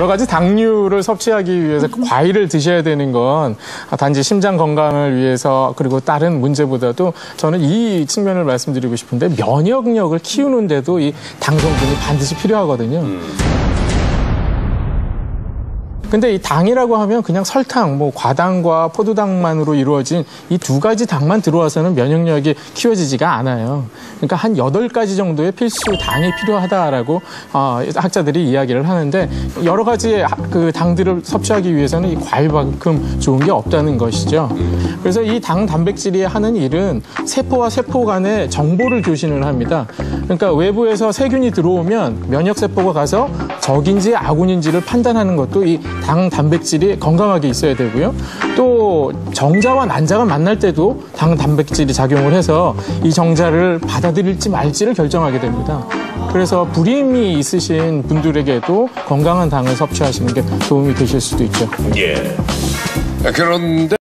여러 가지 당류를 섭취하기 위해서 그 과일을 드셔야 되는 건 단지 심장 건강을 위해서 그리고 다른 문제보다도 저는 이 측면을 말씀드리고 싶은데 면역력을 키우는데도 이 당 성분이 반드시 필요하거든요. 근데 이 당이라고 하면 그냥 설탕, 뭐 과당과 포도당만으로 이루어진 이 두 가지 당만 들어와서는 면역력이 키워지지가 않아요. 그러니까 한 여덟 가지 정도의 필수 당이 필요하다라고 어, 학자들이 이야기를 하는데 여러 가지 그 당들을 섭취하기 위해서는 이 과일만큼 좋은 게 없다는 것이죠. 그래서 이 당 단백질이 하는 일은 세포와 세포 간의 정보를 교신을 합니다. 그러니까 외부에서 세균이 들어오면 면역 세포가 가서 적인지 아군인지를 판단하는 것도 이 당 단백질이 건강하게 있어야 되고요. 또 정자와 난자가 만날 때도 당 단백질이 작용을 해서 이 정자를 받아들일지 말지를 결정하게 됩니다. 그래서 불임이 있으신 분들에게도 건강한 당을 섭취하시는 게 도움이 되실 수도 있죠. 예. 그런데